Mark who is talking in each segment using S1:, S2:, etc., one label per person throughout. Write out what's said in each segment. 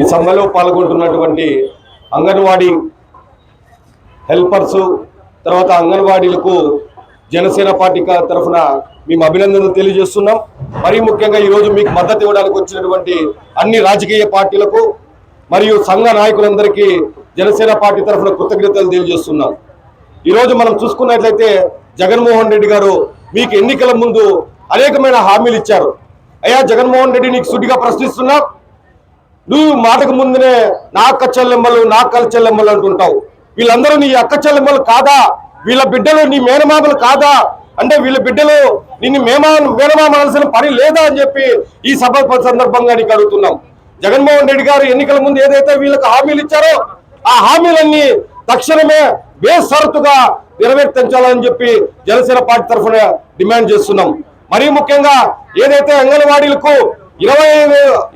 S1: ఈ సమ్మెలో పాల్గొంటున్నటువంటి అంగన్వాడీ హెల్పర్స్ తర్వాత అంగన్వాడీలకు జనసేన పార్టీ తరఫున మేము అభినందనలు తెలియజేస్తున్నాం. మరీ ముఖ్యంగా ఈరోజు మీకు మద్దతు ఇవ్వడానికి వచ్చినటువంటి అన్ని రాజకీయ పార్టీలకు మరియు సంఘ నాయకులందరికీ జనసేన పార్టీ తరఫున కృతజ్ఞతలు తెలియజేస్తున్నాం. ఈరోజు మనం చూసుకున్నట్లయితే జగన్మోహన్ రెడ్డి గారు మీకు ఎన్నికల ముందు అనేకమైన హామీలు ఇచ్చారు. అయ్యా జగన్మోహన్ రెడ్డి నీకు సుడిగా ప్రశ్నిస్తున్నాం. నువ్వు మాటకు ముందునే నా అక్క చెల్లెమ్మలు నా అక్క చెల్లెమ్మలు అంటుంటావు. వీళ్ళందరూ నీ అక్క చెల్లెమ్మలు కాదా? వీళ్ళ బిడ్డలు నీ మేనమామలు కాదా? అంటే వీళ్ళ బిడ్డలు నిన్ను మేమా మేనమామాల్సిన పని లేదా అని చెప్పి ఈ సభ సందర్భంగా నీకు అడుగుతున్నాం. జగన్మోహన్ రెడ్డి గారు ఎన్నికల ముందు ఏదైతే వీళ్ళకి హామీలు ఇచ్చారో ఆ హామీలన్నీ తక్షణమే బేసరతుగా నెరవేర్తించాలని చెప్పి జనసేన పార్టీ తరఫున డిమాండ్ చేస్తున్నాం. మరీ ముఖ్యంగా ఏదైతే అంగన్వాడీలకు ఇరవై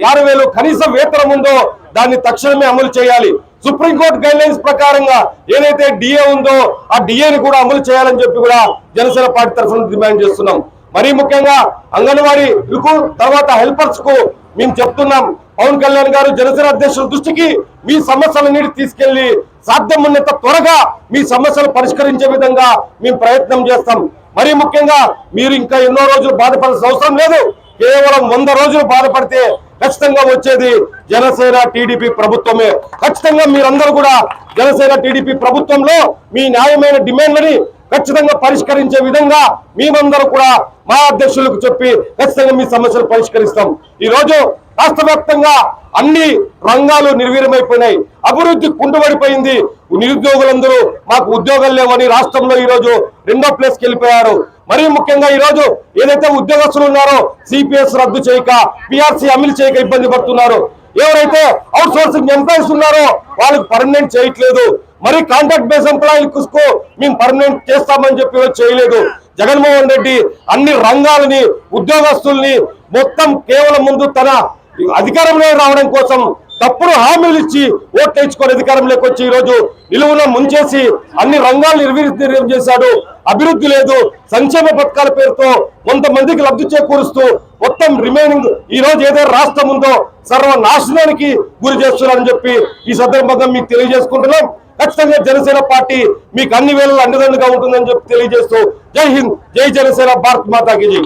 S1: ఆరు వేలు కనీస వేతనం ఉందో దాన్ని తక్షణమే అమలు చేయాలి. సుప్రీంకోర్టు గైడ్ లైన్స్ ప్రకారంగా ఏదైతే డిఏ ఉందో ఆ డిఏని కూడా అమలు చేయాలని చెప్పి కూడా జనసేన పార్టీ తరఫున డిమాండ్ చేస్తున్నాం. మరీ ముఖ్యంగా అంగన్వాడీలకు తర్వాత హెల్పర్స్కు మేము చెప్తున్నాం. పవన్ కళ్యాణ్ గారు జనసేన అధ్యక్షుల దృష్టికి మీ సమస్యలన్నిటి తీసుకెళ్ళి సాధ్యమున్నంత త్వరగా మీ సమస్యలు పరిష్కరించే విధంగా మేము ప్రయత్నం చేస్తాం. మరీ ముఖ్యంగా మీరు ఇంకా ఎన్నో రోజులు బాధపడాల్సిన అవసరం లేదు. కేవలం వంద రోజులు బాధపడితే ఖచ్చితంగా వచ్చేది జనసేన టీడీపీ ప్రభుత్వమే. ఖచ్చితంగా మీరందరూ కూడా జనసేన టీడీపీ ప్రభుత్వంలో మీ న్యాయమైన డిమాండ్లని ఖచ్చితంగా పరిష్కరించే విధంగా మేమందరూ కూడా మా అధ్యక్షులకు చెప్పి ఖచ్చితంగా మీ సమస్యలు పరిష్కరిస్తాం. ఈ రోజు రాష్ట్ర వ్యాప్తంగా అన్ని రంగాలు నిర్వీర్యమైపోయినాయి. అభివృద్ధి కుంటుపడిపోయింది నిరుద్యోగులందరూ మాకు ఉద్యోగాలు లేవని రాష్ట్రంలో ఈరోజు రెండో ప్లేస్కి వెళ్ళిపోయారు. మరీ ముఖ్యంగా ఈ రోజు ఏదైతే ఉద్యోగస్తులు ఉన్నారో సిపిఎస్ రద్దు చేయక పిఆర్సీ అమలు చేయక ఇబ్బంది పడుతున్నారు. ఎవరైతే అవుట్ సోర్సింగ్ ఎంప్లాయీస్ ఉన్నారో వాళ్ళకి పర్మనెంట్ చేయట్లేదు. మరి కాంట్రాక్ట్ బేస్ ఎంప్లాయీలకు మేము పర్మనెంట్ చేస్తామని చెప్పి చేయలేదు. జగన్మోహన్ రెడ్డి అన్ని రంగాలని ఉద్యోగస్తుల్ని మొత్తం కేవలం ముందు తన అధికారంలో రావడం కోసం తప్పుడు హామీలు ఇచ్చి ఓట్లు తెచ్చుకొని అధికారంలోకి వచ్చి ఈరోజు నిలువున ముంచేసి అన్ని రంగాలు నిర్వీర్యం చేశాడు. అభివృద్ధి లేదు. సంక్షేమ పథకాల పేరుతో కొంతమందికి లబ్ధి చేకూరుస్తూ మొత్తం రిమైనింగ్ ఈ రోజు ఏదైతే రాష్ట్రం ఉందో సర్వనాశనానికి గురి చేస్తున్నారని చెప్పి ఈ సందర్భంగా మీకు తెలియజేసుకుంటున్నాం. ఖచ్చితంగా జనసేన పార్టీ మీకు అన్ని వేళలు అండదండగా ఉంటుందని చెప్పి తెలియజేస్తూ జై హింద్ జై జనసేన భారత్ మాతాకి జై.